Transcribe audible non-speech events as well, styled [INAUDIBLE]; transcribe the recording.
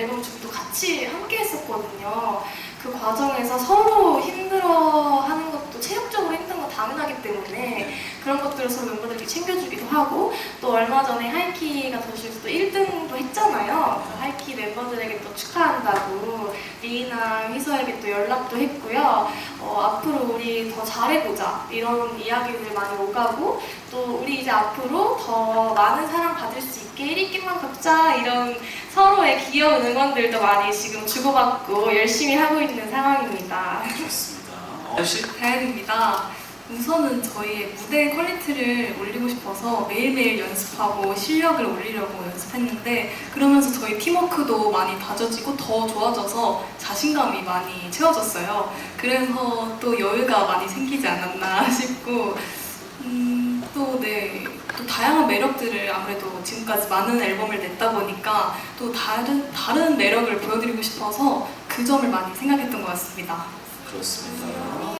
앨범 준비도 같이 함께 했었거든요. 그 과정에서 서로 힘들어 하는 것도 체력적으로 힘든 건 당연하기 때문에 그런 것들을 서로 멤버들에게 챙겨주기도 하고 또 얼마 전에 하이키가 도시에서 또 1등도 했잖아요. 하이키 멤버들에게 또 축하한다고 리이나 희서에게 또 연락도 했고요. 어, 앞으로 우리 더 잘해보자 이런 이야기들 많이 오가고 또 우리 이제 앞으로 더 많은 사랑 받을 수 있게 1위끼만 걷자 이런 서로의 귀여운 응원들도 많이 지금 주고받고 열심히 하고 있는 상황입니다. 좋습니다. 어, 역시 다현입니다. 우선은 저희의 무대 퀄리티를 올리고 싶어서 매일매일 연습하고 실력을 올리려고 연습했는데 그러면서 저희 팀워크도 많이 다져지고 더 좋아져서 자신감이 많이 채워졌어요. 그래서 또 여유가 많이 생기지 않았나 [LAUGHS] 싶고 음, 또 네, 또 다양한 매력들을 아무래도 지금까지 많은 앨범을 냈다 보니까 또 다른 다른 매력을 보여드리고 싶어서 그 점을 많이 생각했던 것 같습니다. 그렇습니다.